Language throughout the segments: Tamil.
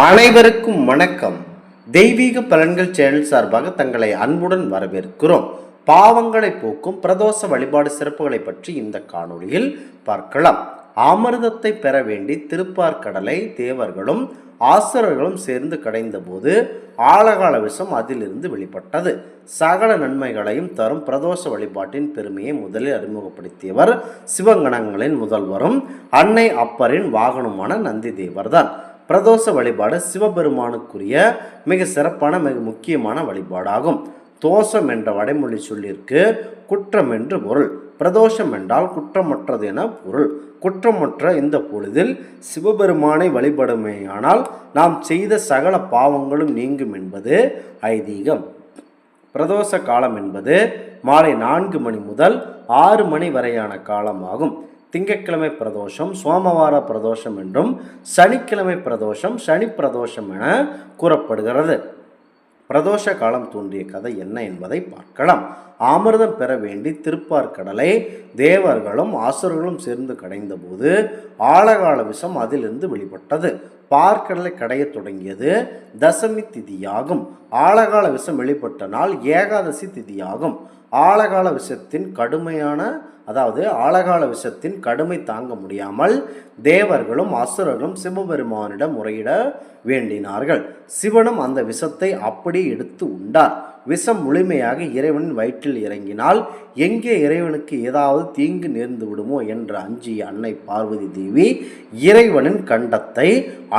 அனைவருக்கும் வணக்கம். தெய்வீக பலன்கள் சேனல் சார்பாக தங்களை அன்புடன் வரவேற்கிறோம். பாவங்களை போக்கும் பிரதோஷ வழிபாடு சிறப்புகளை பற்றி இந்த காணொளியில் பார்க்கலாம். அமிர்தத்தை பெற வேண்டி திருப்பார்கடலை தேவர்களும் ஆசுரர்களும் சேர்ந்து கடைந்தபோது ஆழகால விஷம் அதிலிருந்து வெளிப்பட்டது. சகல நன்மைகளையும் தரும் பிரதோஷ வழிபாட்டின் பெருமையை முதலில் அறிமுகப்படுத்தியவர் சிவங்கணங்களின் முதல்வரும் அன்னை அப்பரின் வாகனமான நந்தி தேவர்தான். பிரதோஷ வழிபாடு சிவபெருமானுக்குரிய மிக சிறப்பான மிக முக்கியமான வழிபாடாகும். தோஷம் என்ற வடைமொழி சொல்லிற்கு குற்றம் என்று பொருள். பிரதோஷம் என்றால் குற்றமற்றது என பொருள். குற்றமற்ற இந்த பொழுதில் சிவபெருமானை வழிபடுமேயானால் நாம் செய்த சகல பாவங்களும் நீங்கும் என்பது ஐதீகம். பிரதோஷ காலம் என்பது மாலை நான்கு மணி முதல் ஆறு மணி வரையான காலமாகும். திங்கட்கிழமை பிரதோஷம் சோமவார பிரதோஷம் என்றும் சனிக்கிழமை பிரதோஷம் சனி பிரதோஷம் என கூறப்படுகிறது. பிரதோஷ காலம் தோன்றிய கதை என்ன என்பதை பார்க்கலாம். அமிர்தம் பெற வேண்டி திருப்பார்கடலை தேவர்களும் ஆசுரர்களும் சேர்ந்து கடைந்தபோது ஆழகால விஷம் அதிலிருந்து வெளிப்பட்டது. பார்க்கடலை கடையத் தொடங்கியது தசமி திதியாகும். ஆழகால விஷம் வெளிப்பட்ட நாள் ஏகாதசி திதியாகும். ஆழகால விஷத்தின் கடுமையான அதாவது ஆழகால விஷத்தின் கடுமை தாங்க முடியாமல் தேவர்களும் அசுரர்களும் சிவபெருமானிடம் முறையிட வேண்டினார்கள். சிவனும் அந்த விஷத்தை அப்படி எடுத்து உண்டார். விஷம் முழுமையாக இறைவனின் வயிற்றில் இறங்கினால் எங்கே இறைவனுக்கு ஏதாவது தீங்கு நேர்ந்து விடுமோ என்ற அஞ்சிய அன்னை பார்வதி தேவி இறைவனின் கண்டத்தை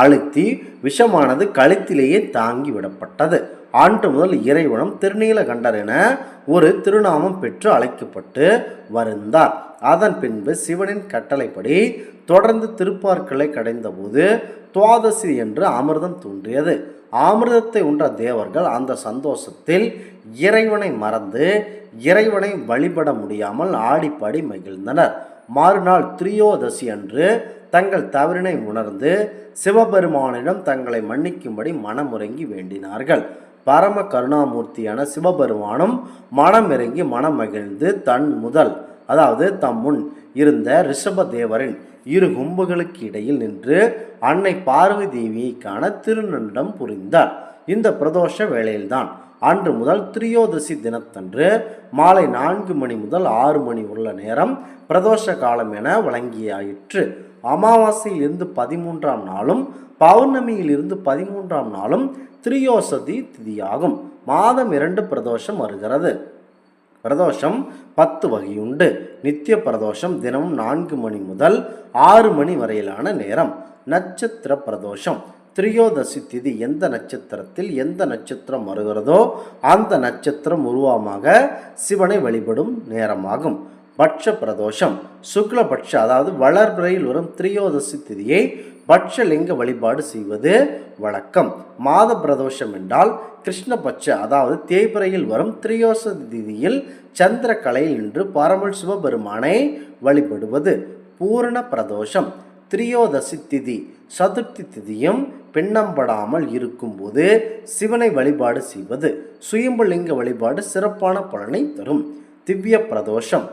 அழுத்தி விஷமானது கழுத்திலேயே தாங்கி விடப்பட்டது. ஆண்டு முதல் இறைவனும் திருநீலகண்டர் என ஒரு திருநாமம் பெற்று அழைக்கப்பட்டு வருந்தார். அதன் பின்பு சிவனின் கட்டளைப்படி தொடர்ந்து திருப்பார்களை கடைந்தபோது துவாதசி என்று அமிர்தம் தோன்றியது. அமிர்தத்தை உண்ட தேவர்கள் அந்த சந்தோஷத்தில் இறைவனை மறந்து இறைவனை வழிபட முடியாமல் ஆடிப்பாடி மகிழ்ந்தனர். மறுநாள் திரியோதசி அன்று தங்கள் தவறினை உணர்ந்து சிவபெருமானிடம் தங்களை மன்னிக்கும்படி மனமுறங்கி வேண்டினார்கள். பரம கருணாமூர்த்தியான சிவபெருமானும் மனமிறங்கி மனம் மகிழ்ந்து தன் முதல் அதாவது தம் முன் இருந்த ரிஷப தேவரின் இரு கும்புகளுக்கு இடையில் நின்று அன்னை பார்வதி தேவியை காண திருநண்டம் புரிந்தார். இந்த பிரதோஷ வேளையில்தான் அன்று முதல் திரியோதசி தினத்தன்று மாலை நான்கு மணி முதல் ஆறு மணி உள்ள நேரம் பிரதோஷ காலம் என வழங்கியாயிற்று. அமாவாசையிலிருந்து பதிமூன்றாம் நாளும் பௌர்ணமியிலிருந்து பதிமூன்றாம் நாளும் திரியோசதி திதியாகும். மாதம் இரண்டு பிரதோஷம் வருகிறது. பிரதோஷம் பத்து வகையுண்டு. நித்திய பிரதோஷம் தினமும் நான்கு மணி முதல் ஆறு மணி வரையிலான நேரம். நட்சத்திர பிரதோஷம். திரியோதசி திதி எந்த நட்சத்திரத்தில் எந்த நட்சத்திரம் வருகிறதோ அந்த நட்சத்திரம் உருவமாக சிவனை வழிபடும் நேரமாகும். பட்ச பிரதோஷம் சுக்லபட்ச அதாவது வளர்பிறையில் வரும் திரியோதசி திதியை பட்சலிங்க வழிபாடு செய்வது வழக்கம். மாத பிரதோஷம் என்றால் கிருஷ்ணபட்ச அதாவது தேய்பிறையில் வரும் திரியோச திதியில் சந்திரக்கலையில் நின்று பரமல் சிவபெருமானை வழிபடுவது பூரண பிரதோஷம் திரியோதசி திதி சதுர்த்தி திதியும் பின்னம்படாமல் இருக்கும்போது சிவனை வழிபாடு செய்வது. சுயம்புலிங்க வழிபாடு சிறப்பான பலனை தரும். திவ்ய பிரதோஷம்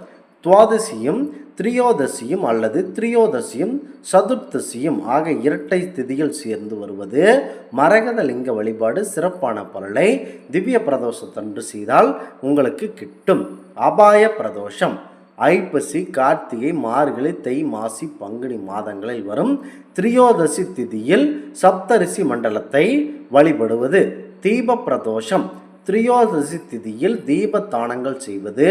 துவாதசியும் திரியோதசியும் அல்லது திரியோதசியும் சதுர்த்தசியும் ஆக இரட்டை திதியில் சேர்ந்து வருவது மரகத லிங்க வழிபாடு சிறப்பான பலனை திவ்ய பிரதோஷத்தன்று செய்தால் உங்களுக்கு கிட்டும். அபாய பிரதோஷம். ஐப்பசி கார்த்திகை மார்கழி தை மாசி பங்குனி மாதங்களில் வரும் திரியோதசி திதியில் சப்தரிசி மண்டலத்தை வழிபடுவது தீப பிரதோஷம். திரியோதசி திதியில் தீபத்தானங்கள் செய்வது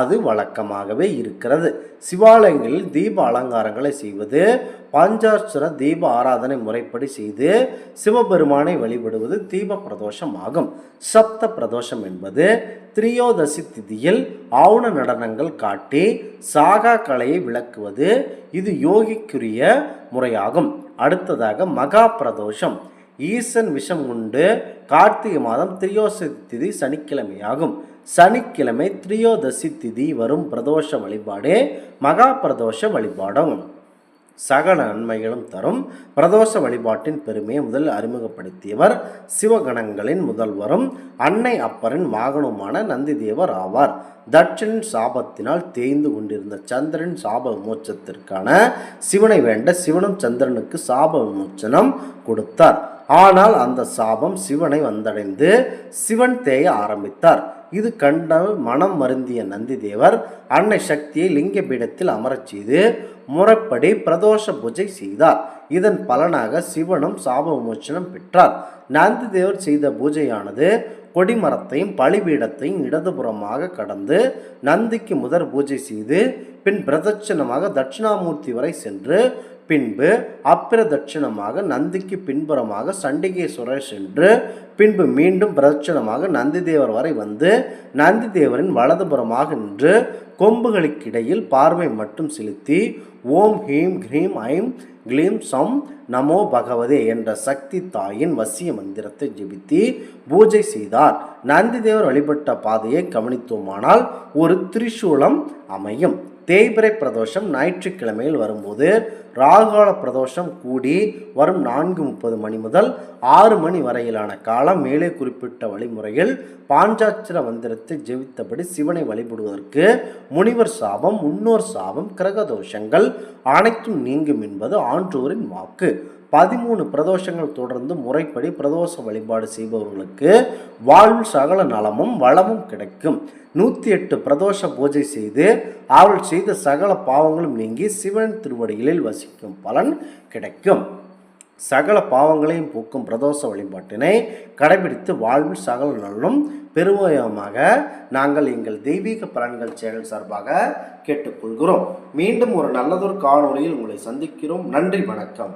அது வழக்கமாகவே இருக்கிறது. சிவாலயங்களில் தீப அலங்காரங்களை செய்வது பஞ்சாட்சர தீப ஆராதனை முறைப்படி செய்து சிவபெருமானை வழிபடுவது தீப பிரதோஷம் ஆகும் சப்த பிரதோஷம் என்பது திரியோதசி திதியில் ஆவண நடனங்கள் காட்டி சாகா கலையை விளக்குவது இது யோகிக்குரிய முறையாகும். அடுத்ததாக மகா பிரதோஷம். ஈசன் விஷம் உண்டு. கார்த்திகை மாதம் திரியோதசி திதி சனிக்கிழமையாகும். சனிக்கிழமை திரியோதசி திதி வரும் பிரதோஷ வழிபாடே மகா பிரதோஷ வழிபாடும். சகல நன்மைகளும் தரும். பிரதோஷ வழிபாட்டின் பெருமையை முதல் அறிமுகப்படுத்தியவர் சிவகணங்களின் முதல்வரும் அன்னை அப்பரின் வாகனமான நந்திதேவர் ஆவார். தட்சனின் சாபத்தினால் தேய்ந்து கொண்டிருந்த சந்திரன் சாப விமோச்சத்திற்கான சிவனை வேண்ட சிவனும் சந்திரனுக்கு சாப விமோச்சனம் கொடுத்தார். ஆனால் அந்த சாபம் சிவனை வந்தடைந்து சிவன் தேய ஆரம்பித்தார். இது கண்டால் மனம் மருந்திய நந்தி தேவர் அன்னை சக்தியை லிங்க பீடத்தில் அமரச் செய்து முறைப்படி பிரதோஷ பூஜை செய்தார். இதன் பலனாக சிவனும் சாப விமோச்சனம் பெற்றார். நந்தி தேவர் செய்த பூஜையானது கொடிமரத்தையும் பலிபீடத்தையும் இடதுபுறமாக கடந்து நந்திக்கு முதற் பூஜை செய்து பின் பிரதட்சணமாக தட்சிணாமூர்த்தி வரை சென்று பின்பு அப்பிரதட்சிணமாக நந்திக்கு பின்புறமாக சண்டிகேஸ்வரர் சென்று பின்பு மீண்டும் பிரதட்சணமாக நந்திதேவர் வரை வந்து நந்திதேவரின் வலதுபுறமாக நின்று கொம்புகளுக்கிடையில் பார்வை மட்டும் செலுத்தி ஓம் ஹீம் ஹ்ரீம் ஐம் க்ளீம் சம் நமோ பகவதே என்ற சக்தி தாயின் வசிய மந்திரத்தை ஜெபித்து பூஜை செய்தார். நந்திதேவர் வழிபட்ட பாதையை கவனித்தோமானால் ஒரு திரிசூலம் அமையும். தேய்பிரை பிரதோஷம் ஞாயிற்றுக்கிழமையில் வரும்போது ராகுகால பிரதோஷம் கூடி வரும் நான்கு முப்பது மணி முதல் ஆறு மணி வரையிலான காலம் மேலே குறிப்பிட்ட வழிமுறையில் பாஞ்சாட்சிர மந்திரத்தை ஜெபித்தபடி சிவனை வழிபடுவதற்கு முனிவர் சாபம் முன்னோர் சாபம் கிரகதோஷங்கள் அனைத்தும் நீங்கும் என்பது ஆன்றோரின் வாக்கு. பதிமூணு பிரதோஷங்கள் தொடர்ந்து முறைப்படி பிரதோஷ வழிபாடு செய்பவர்களுக்கு வாழ்வில் சகல நலமும் வளமும் கிடைக்கும். நூற்றி எட்டு பிரதோஷ பூஜை செய்து அவள் செய்த சகல பாவங்களும் நீங்கி சிவன் திருவடிகளில் வசிக்கும் பலன் கிடைக்கும். சகல பாவங்களையும் போக்கும் பிரதோஷ வழிபாட்டினை கடைபிடித்து வாழ்வில் சகல நலனும் பெருமயமாக நாங்கள் எங்கள் தெய்வீக பலன்கள் செயல் சார்பாக கேட்டுக்கொள்கிறோம். மீண்டும் ஒரு நல்லதொரு காணொலியில் உங்களை சந்திக்கிறோம். நன்றி வணக்கம்.